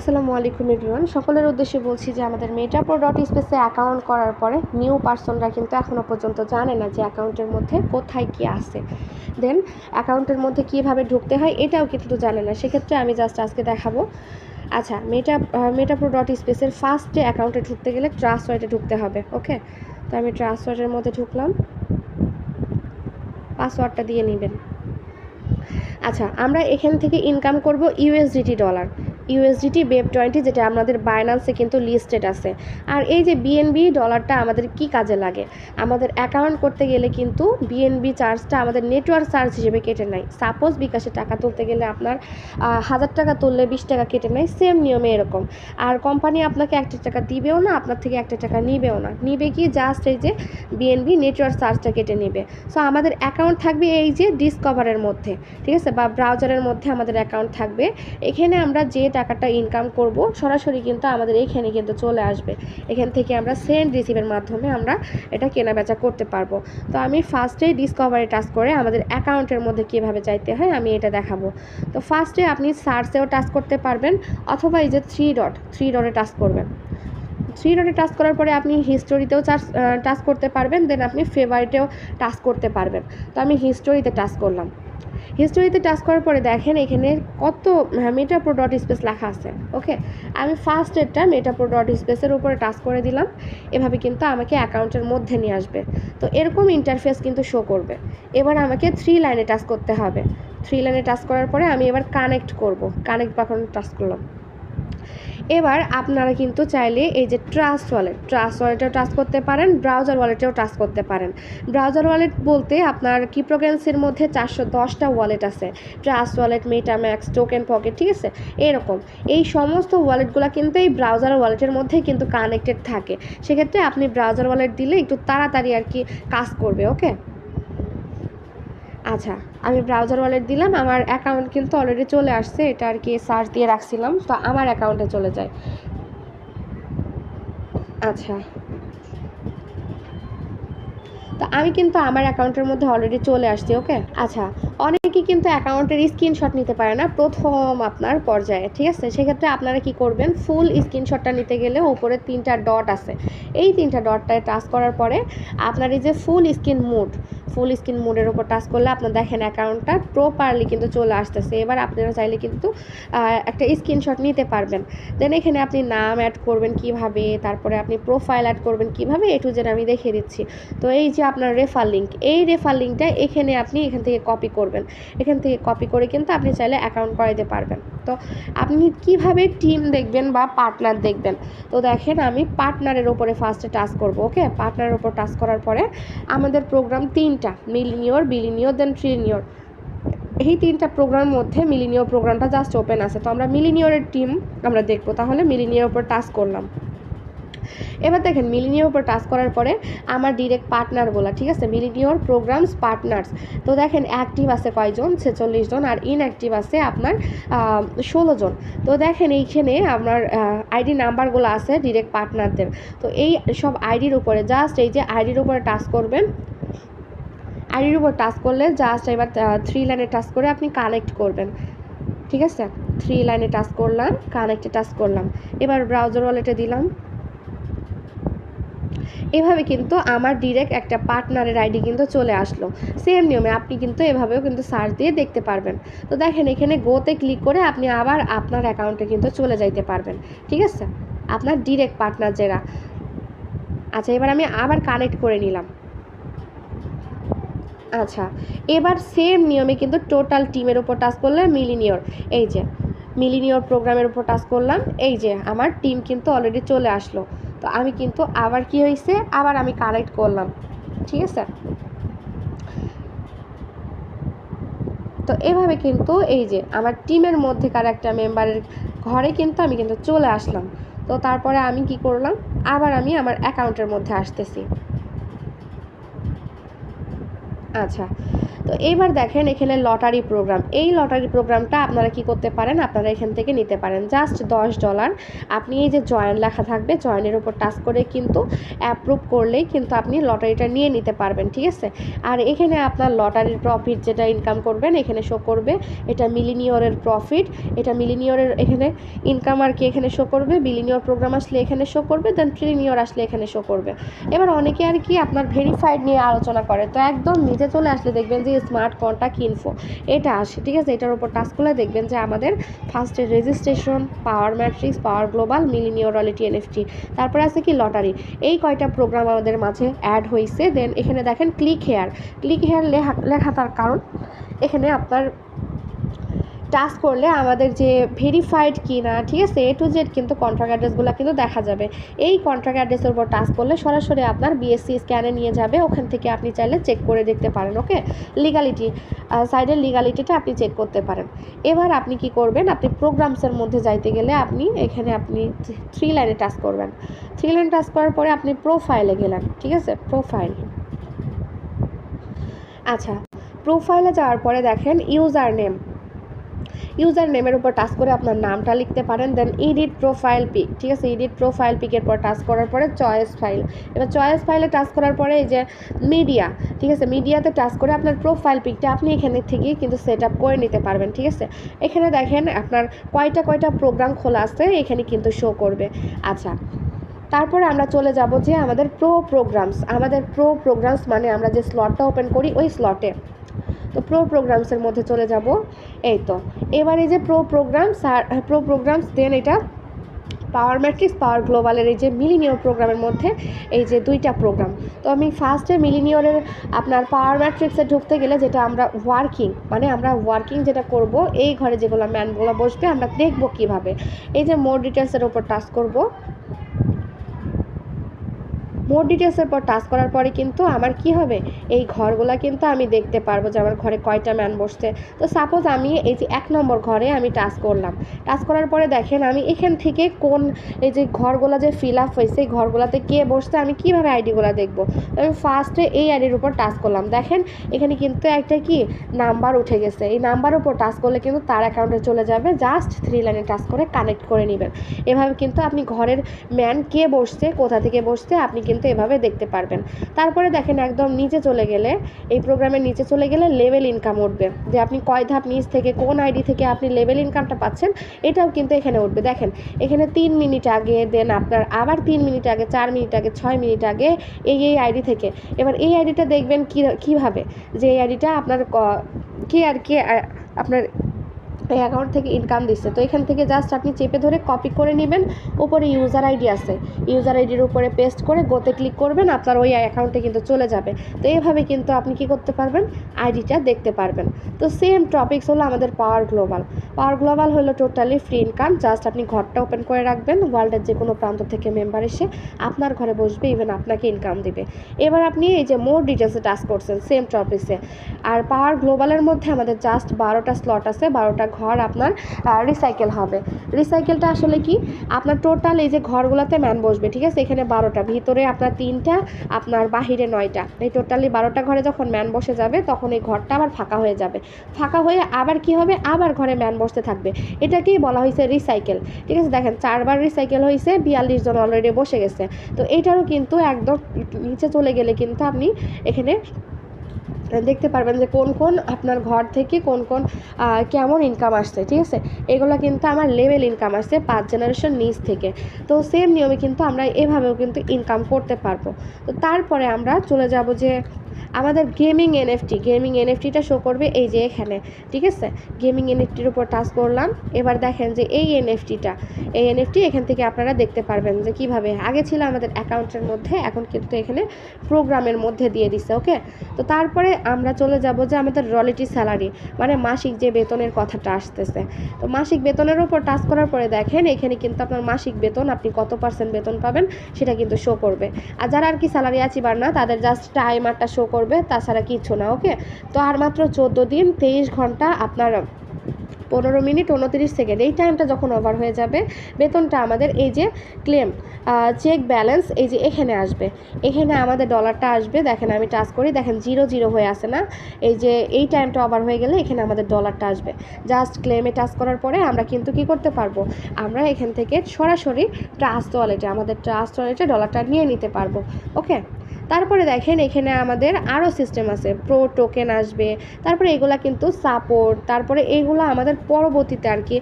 আসসালামু আলাইকুম এভরিওয়ান সকলের উদ্দেশ্যে বলছি যে আমাদের মেটাপ্রো ডট স্পেসে অ্যাকাউন্ট করার পরে নিউ পার্সনরা কিন্তু এখনও পর্যন্ত জানে না যে অ্যাকাউন্টের মধ্যে কোথায় কী আছে। দেন অ্যাকাউন্টের মধ্যে কীভাবে ঢুকতে হয় এটাও কিন্তু জানে না। সেক্ষেত্রে আমি জাস্ট আজকে দেখাবো। আচ্ছা মেটা মেটাপ্রো ডট স্পেসের ফার্স্টে অ্যাকাউন্টে ঢুকতে গেলে ট্রাস্ট ওয়াইটে ঢুকতে হবে ওকে তো আমি ট্রাস্ট ওয়াইটের মধ্যে ঢুকলাম। পাসওয়ার্ডটা দিয়ে নেবেন। আচ্ছা আমরা এখান থেকে ইনকাম করব USDT dollar USDT BEP twenty যেটা আমাদের বাইনান্সে কিন্তু লিস্টেড আছে। আর এই যে বিএনবি ডলারটা আমাদের কি কাজে লাগে? আমাদের অ্যাকাউন্ট করতে গেলে কিন্তু বিএনবি চার্জটা আমাদের নেটওয়ার্ক চার্জ হিসেবে কেটে নেয়। সাপোজ বিকাশে টাকা তুলতে গেলে আপনার হাজার টাকা তুললে বিশ টাকা কেটে নেয় সেম নিয়মে এরকম। আর কোম্পানি আপনাকে একটা টাকা দিবেও না, আপনার থেকে একটা টাকা নিবেও না। নিবে কি? জাস্ট এই যে বিএনবি নেটওয়ার্ক চার্জটা কেটে নেবে। সো আমাদের অ্যাকাউন্ট থাকবে এই যে ডিসকভারের মধ্যে, ঠিক আছে? বা ব্রাউজারের মধ্যে আমাদের অ্যাকাউন্ট থাকবে। এখানে আমরা যে টাকাটা ইনকাম করব, সরাসরি কিন্তু আমাদের এইখানে কিন্তু চলে আসবে। এখান থেকে আমরা সেন্ড রিসিভের মাধ্যমে আমরা এটা কেনা বেচা করতে পারব। তো আমি ফার্স্টে ডিসকভারি টাচ করে আমাদের অ্যাকাউন্টের মধ্যে কীভাবে চাইতে হয় আমি এটা দেখাবো। তো ফার্স্টে আপনি সার্চেও টাচ করতে পারবেন, অথবা এই যে থ্রি ডট থ্রি ডটে টাচ করবেন। থ্রি ডটে টাচ করার পরে আপনি হিস্টোরিতেও টাচ করতে পারবেন দেন আপনি ফেভারিটেও টাচ করতে পারবেন। তো আমি হিস্টোরিতে টাচ করলাম। হিস্টোরিতে টাচ করার পরে দেখেন এখানে কত মেটা প্রো ডট স্পেস লেখা আছে ওকে আমি ফার্স্ট এরটা মেটাপ্রো ডট স্পেসের উপরে টাচ করে দিলাম, এভাবে কিন্তু আমাকে অ্যাকাউন্টের মধ্যে নিয়ে আসবে। তো এরকম ইন্টারফেস কিন্তু শো করবে। এবার আমাকে থ্রি লাইনে টাচ করতে হবে। থ্রি লাইনে টাচ করার পরে আমি এবার কানেক্ট করব। কানেক্ট বাটন টাচ করলাম। এবার আপনারা কিন্তু চাইলে এই যে ট্রাস্ট ওয়ালেট ট্রাস্ট ওয়ালেটেও টাচ করতে পারেন ব্রাউজার ওয়ালেটেও টাচ করতে পারেন। ব্রাউজার ওয়ালেট বলতে আপনার কিপ্রোগ্রেন্সের মধ্যে চারশো দশটা ওয়ালেট আছে? Trust wallet MetaMask token pocket ঠিক আছে? এরকম। এই সমস্ত ওয়ালেটগুলো কিন্তু এই ব্রাউজার ওয়ালেটের মধ্যেই কিন্তু কানেক্টেড থাকে। সেক্ষেত্রে আপনি ব্রাউজার ওয়ালেট দিলে একটু তাড়াতাড়ি আর কি কাজ করবে ওকে আচ্ছা আমি ব্রাউজার ওয়ালেট দিলাম, আমার অ্যাকাউন্ট কিন্তু অলরেডি চলে আসছে, এটা আর কি সার্চ দিয়ে রাখছিলাম, তো আমার অ্যাকাউন্টে চলে যায়। আচ্ছা। তো আমি কিন্তু আমার অ্যাকাউন্টের মধ্যে অলরেডি চলে আসছি ওকে আচ্ছা অনেকেই কিন্তু অ্যাকাউন্টের স্ক্রিনশট নিতে পারে না, প্রথম আপনার পর্যায়ে, ঠিক আছে? সেক্ষেত্রে আপনারা কি করবেন ফুল স্ক্রিনশটটা নিতে গেলে উপরে তিনটা ডট আছে। এই তিনটা ডটটায় টাচ করার পরে আপনার এই যে full screen mode full screen মোডের উপর টাচ করলে আপনার দেখেন অ্যাকাউন্টটা প্রপারলি কিন্তু চলে আসতেছে। এবার আপনারা চাইলে কিন্তু একটা স্ক্রিনশট নিতে পারবেন। দেন এখানে আপনি নাম অ্যাড করবেন কীভাবে, তারপরে আপনি প্রোফাইল অ্যাড করবেন কীভাবে, এ টু জেড আমি দেখিয়ে দিচ্ছি। তো এই যে আপনার রেফার লিঙ্ক এই রেফার লিঙ্কটা এখানে আপনি এখান থেকে কপি করবেন। এখান থেকে কপি করে কিন্তু আপনি চাইলে অ্যাকাউন্ট করাইতে পারবেন। তো আপনি কীভাবে টিম দেখবেন বা পার্টনার দেখবেন? তো দেখেন, আমি পার্টনারের ওপরে ফার্স্টে টাচ করব ওকে পার্টনারের ওপর টাচ করার পরে আমাদের প্রোগ্রাম তিনটা মিলিনিয়র বিলিনিয়র দেন ট্রিলিনিয়র এই তিনটা প্রোগ্রামের মধ্যে মিলিনিয়র প্রোগ্রামটা জাস্ট ওপেন আছে। তো আমরা মিলিনিয়রের টিম আমরা দেখব। তাহলে মিলিনিয়র ওপর টাচ করলাম। এবার দেখেন মিলিনিয়র উপর টাচ করার পরে আমার ডিরেক্ট পার্টনার বলা, ঠিক আছে? মিলিনিয়র প্রোগ্রামস পার্টনার্স তো দেখেন অ্যাক্টিভ আছে কয়জন? ছেচল্লিশ জন আর ইনঅ্যাক্টিভ আছে আপনার ষোলো জন। তো দেখেন এইখানে আপনার আইডি নাম্বারগুলো আছে ডিরেক্ট পার্টনারদের তো এই সব আইডির উপরে জাস্ট এই যে আইডির উপরে টাচ করবেন আইডির উপর টাচ করলে জাস্ট এবার থ্রি লাইনে টাচ করে আপনি কানেক্ট করবেন। ঠিক আছে? থ্রি লাইনে টাচ করলাম কানেক্টে টাচ করলাম। এবার ব্রাউজার ওয়ালেটে দিলাম। এভাবে কিন্তু আমার ডিরেক্ট একটা পার্টনারের আইডি কিন্তু চলে আসলো। সেম নিয়মে আপনি কিন্তু এভাবেও কিন্তু সার্চ দিয়ে দেখতে পারবেন। তো দেখেন এখানে গোতে ক্লিক করে আপনি আবার আপনার অ্যাকাউন্টে কিন্তু চলে যাইতে পারবেন। ঠিক আছে? আপনার ডিরেক্ট পার্টনার যারা। আচ্ছা এবার আমি আবার কানেক্ট করে নিলাম। আচ্ছা এবার সেম নিয়মে কিন্তু টোটাল টিমের উপর টাচ করলে মিলিনিয়র এই যে মিলিনিয়র প্রোগ্রামের উপর টাচ করলাম। এই যে, আমার টিম কিন্তু অলরেডি চলে আসলো। তো আমি কিন্তু আবার কি হয়েছে আবার আমি কালেক্ট করলাম। ঠিক আছে? তো এভাবে কিন্তু এই যে আমার টিমের মধ্যেকার একটা মেম্বারের ঘরে কিন্তু আমি কিন্তু চলে আসলাম। তো তারপরে আমি কি করলাম? আবার আমি আমার অ্যাকাউন্টের মধ্যে আসতেছি। আচ্ছা। তো এইবার দেখেন এখানে লটারি প্রোগ্রাম এই লটারি প্রোগ্রামটা আপনারা কি করতে পারেন? আপনারা এখান থেকে নিতে পারেন। জাস্ট দশ ডলার আপনি এই যে জয়েন লেখা থাকবে জয়েনের উপর টাচ করে কিন্তু অ্যাপ্রুভ করলেই কিন্তু আপনি লটারিটা নিয়ে নিতে পারবেন, ঠিক আছে? আর এখানে আপনার লটারির প্রফিট যেটা ইনকাম করবেন, এখানে শো করবে, এটা মিলিনিয়রের প্রফিট এটা মিলিনিয়রের এখানে ইনকাম আর কি এখানে শো করবে? বিলিনিয়র প্রোগ্রাম আসলে এখানে শো করবে দেন ট্রিলিনিয়র আসলে এখানে শো করবে। এবার অনেকে আর কি আপনার ভেরিফাইড নিয়ে আলোচনা করে। তো একদম নিচে চলে আসলে দেখবেন যে স্মার্ট কন্ট্যাক্ট ইনফো এটা আসে, ঠিক আছে? এটার উপর টাচ করলে দেখবেন যে আমাদের ফার্স্টে registration power matrix power global মিলিনিয়রালিটি NFT তারপরে আছে কি? লটারি এই কয়টা প্রোগ্রাম আমাদের মাঝে অ্যাড হয়েছে দেন এখানে দেখেন ক্লিক হেয়ার ক্লিক হেয়ার লেখা লেখা তার কারণ। এখানে আপনার টাচ করলে আমাদের যে ভেরিফাইড কি না ঠিক আছে? এ টু জেড কিন্তু কন্ট্রাক্ট অ্যাড্রেসগুলো কিন্তু দেখা যাবে। এই কন্ট্রাক্ট অ্যাড্রেসের উপর টাচ করলে সরাসরি আপনার বিএসসি স্ক্যানে নিয়ে যাবে। ওখান থেকে আপনি চাইলে চেক করে দেখতে পারেন ওকে লিগালিটি সাইডের লিগালিটিটা আপনি চেক করতে পারেন। এবার আপনি কি করবেন? আপনি প্রোগ্রামসের মধ্যে যাইতে গেলে আপনি, এখানে আপনি থ্রি লাইনে টাচ করবেন। থ্রি লাইন টাচ করার পরে আপনি প্রোফাইলে গেলেন, ঠিক আছে? প্রোফাইল আচ্ছা প্রোফাইলে যাওয়ার পরে দেখেন ইউজার নেম ইউজার নেমের উপর টাচ করে আপনার নামটা লিখতে পারেন দেন এডিট প্রোফাইল পিক ঠিক আছে? এডিট প্রোফাইল পিকের পর টাচ করার পরে চয়েস ফাইল এবার চয়েস ফাইলে টাচ করার পরে এই যে মিডিয়া ঠিক আছে? মিডিয়াতে টাচ করে আপনার প্রোফাইল পিকটা আপনি এখানে থেকেই কিন্তু সেট আপ করে নিতে পারবেন, ঠিক আছে? এখানে দেখেন আপনার কয়টা কয়টা প্রোগ্রাম খোলা আছে, এখানে কিন্তু শো করবে। আচ্ছা তারপরে আমরা চলে যাব যে আমাদের প্রো প্রোগ্রামস আমাদের প্রো প্রোগ্রামস মানে আমরা যে স্লটটা ওপেন করি, ওই স্লটে তো প্রো প্রোগ্রামসের মধ্যে চলে যাব। এই তো এবার এই যে প্রো প্রোগ্রামস আর প্রো প্রোগ্রামস দেন এটা পাওয়ার ম্যাট্রিক্স পাওয়ার গ্লোবালের এই যে মিলিনিয়র প্রোগ্রামের মধ্যে এই যে দুইটা প্রোগ্রাম তো আমি ফার্স্টে মিলিনিয়রের আপনার পাওয়ার ম্যাট্রিক্সে ঢুকতে গেলে যেটা আমরা ওয়ার্কিং মানে আমরা ওয়ার্কিং যেটা করব, এই ঘরে যেগুলো ম্যানগুলো বসবে, আমরা দেখব কীভাবে। এই যে মোর ডিটেলসের ওপর টাচ করব। মোর ডিটেলসের পর টাচ করার পরে কিন্তু আমার কি হবে? এই ঘরগুলো কিন্তু আমি দেখতে পারব যে আমার ঘরে কয়টা ম্যান বসছে। তো সাপোজ আমি এই যে এক নম্বর ঘরে আমি টাচ করলাম। টাচ করার পরে দেখেন আমি এখান থেকে কোন এই যে ঘরগুলা যে ফিল আপ হয়েছে, এই ঘরগুলাতে কে বসছে, আমি কীভাবে আইডিগুলো দেখব? আমি ফার্স্টে এই আইডির উপর টাচ করলাম। দেখেন এখানে কিন্তু একটা কি? নাম্বার উঠে গেছে। এই নাম্বার উপর টাচ করলে কিন্তু তার অ্যাকাউন্টে চলে যাবে। জাস্ট থ্রি লাইনে টাচ করে কানেক্ট করে নেবেন। এভাবে কিন্তু আপনি ঘরের ম্যান কে বসছে, কোথা থেকে বসছে, আপনি কিন্তু এভাবে দেখতে পারবেন। তারপরে দেখেন একদম নিচে চলে গেলে, এই প্রোগ্রামের নিচে চলে গেলে লেভেল ইনকাম উঠবে। যে আপনি কয় ধাপ নিচ থেকে কোন আইডি থেকে আপনি লেভেল ইনকামটা পাচ্ছেন, এটাও কিন্তু এখানে উঠবে। দেখেন, এখানে তিন মিনিট আগে দেন আপনার আবার তিন মিনিট আগে, চার মিনিট আগে, ছয় মিনিট আগে এই এই আইডি থেকে। এবার এই আইডিটা দেখবেন কী, কীভাবে? যে এই আইডিটা আপনার ক- আর কে, আ- আপনার এই অ্যাকাউন্ট থেকে ইনকাম দিচ্ছে। তো এখান থেকে জাস্ট আপনি চেপে ধরে কপি করে নেবেন, উপরে ইউজার আইডি আছে। ইউজার আইডির উপরে পেস্ট করে গোতে ক্লিক করবেন, আপনার ওই অ্যাকাউন্টে কিন্তু চলে যাবে। তো এইভাবে কিন্তু আপনি কি করতে পারবেন? আইডিটা দেখতে পারবেন। তো সেম টপিকস হলো আমাদের পাওয়ার গ্লোবাল পাওয়ার গ্লোবাল হলো টোটালি ফ্রি ইনকাম জাস্ট আপনি ঘরটা ওপেন করে রাখবেন ওয়ার্ল্ডের যে কোনো প্রান্ত থেকে মেম্বার এসে আপনার ঘরে বসবে ইভেন আপনাকে ইনকাম দিবে। এবার আপনি এই যে মোর ডিটেলসে টাচ করছেন সেম টপিক্সে আর পাওয়ার গ্লোবালের মধ্যে আমাদের জাস্ট বারোটা স্লট আছে, বারোটা ঘর আপনার রিসাইকেল হবে। রিসাইকেলটা আসলে কি? আপনার টোটাল এই যে ঘরগুলোতে ম্যান বসবে, ঠিক আছে? এখানে বারোটা, ভিতরে আপনার তিনটা, আপনার বাহিরে নয়টা। এই টোটালি বারোটা ঘরে যখন ম্যান বসে যাবে, তখন এই ঘরটা আবার ফাঁকা হয়ে যাবে। ফাঁকা হয়ে আবার কি হবে? আবার ঘরে ম্যান বসতে থাকবে। এটাকেই বলা হয়েছে রিসাইকেল ঠিক আছে? দেখেন, চারবার রিসাইকেল হয়েছে, বিয়াল্লিশ জন অলরেডি বসে গেছে। তো এইটারও কিন্তু একদম নিচে চলে গেলে কিন্তু আপনি এখানে দেখতে পারবেন যে কোন কোন আপনার ঘর থেকে কোন কোন কেমন ইনকাম আসছে, ঠিক আছে? এগুলো কিন্তু আমার লেভেল ইনকাম আসছে পাঁচ জেনারেশন নিচ থেকে। তো সেম নিয়মে কিন্তু আমরা এভাবেও কিন্তু ইনকাম করতে পারব। তো তারপরে আমরা চলে যাব যে আমাদের গেমিং এনএফটি, গেমিং এনএফটিটা শো করবে এই যে এখানে, ঠিক আছে? গেমিং এনএফটির উপর টাচ করলাম, এবার দেখেন যে এই এনএফটিটা, এই এনএফটি এখান থেকে আপনারা দেখতে পারবেন যে কীভাবে, আগে ছিল আমাদের অ্যাকাউন্টের মধ্যে, এখন কিন্তু এখানে প্রোগ্রামের মধ্যে দিয়ে দিচ্ছে ওকে? তো তারপরে আমরা চলে যাব যে আমাদের রয়্যালিটি স্যালারি মানে মাসিক যে বেতনের কথাটা আসতেছে, তো মাসিক বেতনের উপর টাচ করার পরে দেখেন, এখানে কিন্তু আপনার মাসিক বেতন, আপনি কত পার্সেন্ট বেতন পাবেন সেটা কিন্তু শো করবে। আর যারা আর কি স্যালারি আচিবার না, তাদের জাস্ট টাইমারটা শো করবে, তাছাড়া কিছু না, ওকে? তো আর মাত্র চোদ্দ দিন, তেইশ ঘণ্টা আপনার পনেরো মিনিট উনতিরিশ সেকেন্ড। এই টাইমটা যখন ওভার হয়ে যাবে, বেতনটা আমাদের এই যে ক্লেম চেক ব্যালেন্স এই যে এখানে আসবে। এখানে আমাদের ডলারটা আসবে, দেখেন আমি টাচ করি, দেখেন জিরো জিরো হয়ে আসে না? এই যে এই টাইমটা ওভার হয়ে গেলে এখানে আমাদের ডলারটা আসবে। জাস্ট ক্লেমে টাচ করার পরে আমরা কিন্তু কি করতে পারব? আমরা এখান থেকে সরাসরি ট্রাস্ট ওয়ালেটে আমাদের ট্রাস্ট ওয়ালেটে ডলারটা নিয়ে নিতে পারব, ওকে? তারপরে দেখেন এখানে আমাদের আরও সিস্টেম আছে। প্রো টোকেন আসবে, তারপরে এগুলা কিন্তু সাপোর্ট তারপরে এইগুলো আমাদের পরবর্তীতে আর কি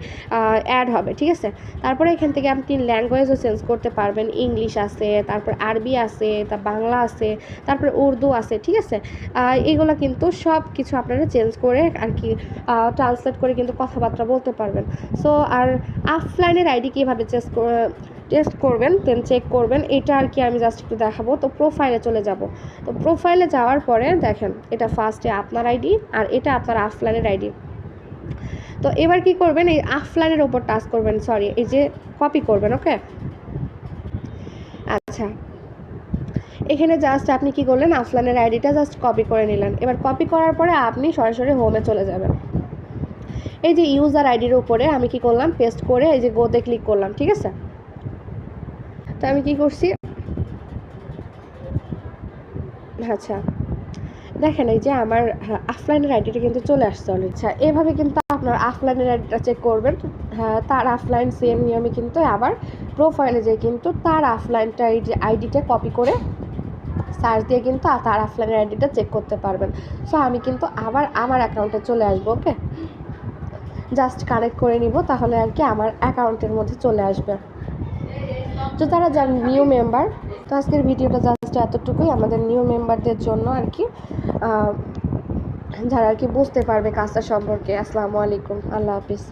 অ্যাড হবে, ঠিক আছে? তারপরে এখান থেকে আপনি ল্যাঙ্গুয়েজও চেঞ্জ করতে পারবেন। ইংলিশ আছে, তারপর আরবি আছে, তা বাংলা আছে, তারপরে উর্দু আছে, ঠিক আছে? এইগুলো কিন্তু সব কিছু আপনারা চেঞ্জ করে আর কি ট্রান্সলেট করে কিন্তু কথাবার্তা বলতে পারবেন। সো আর অফলাইনের আইডি কীভাবে চেঞ্জ টেস্ট করবেন দেন চেক করবেন। এটা আর কি আমি জাস্ট একটু দেখাবো। তো প্রোফাইলে চলে যাব। তো প্রোফাইলে যাওয়ার পরে দেখেন, এটা ফার্স্টে আপনার আইডি আর এটা আপনার অফলাইনের আইডি তো এবার কি করবেন, এই অফলাইনের ওপর টাচ করবেন সরি এই যে কপি করবেন ওকে আচ্ছা। এখানে জাস্ট আপনি কি করলেন অফলাইনের আইডিটা জাস্ট কপি করে নিলেন। এবার কপি করার পরে আপনি সরাসরি হোমে চলে যাবেন। এই যে ইউজার আইডির উপরে আমি কি করলাম পেস্ট করে এই যে গোতে ক্লিক করলাম, ঠিক আছে? তো আমি কি করছি? আচ্ছা। দেখেন এই যে আমার আফলাইনের আইডিটা কিন্তু চলে আসছে অলরেডি আচ্ছা এভাবে কিন্তু আপনার আফলাইনের আইডিটা চেক করবেন। হ্যাঁ তার আফলাইন সেম নিয়মে কিন্তু আবার প্রোফাইলে যেয়ে কিন্তু তার আফলাইনটা আইডিটা কপি করে সার্চ দিয়ে কিন্তু তার আফলাইনের আইডিটা চেক করতে পারবেন। সো আমি কিন্তু আবার আমার অ্যাকাউন্টে চলে আসব ওকে জাস্ট কানেক্ট করে নিব, তাহলে আর কি আমার অ্যাকাউন্টের মধ্যে চলে আসবে। তো তারা যার নিউ মেম্বার তো আজকের ভিডিওটা জাস্ট এতটুকুই আমাদের নিউ মেম্বারদের জন্য আর কি। যারা আর কি বুঝতে পারবে কাজটা সম্পর্কে। আসসালামু আলাইকুম। আল্লাহ হাফিজ।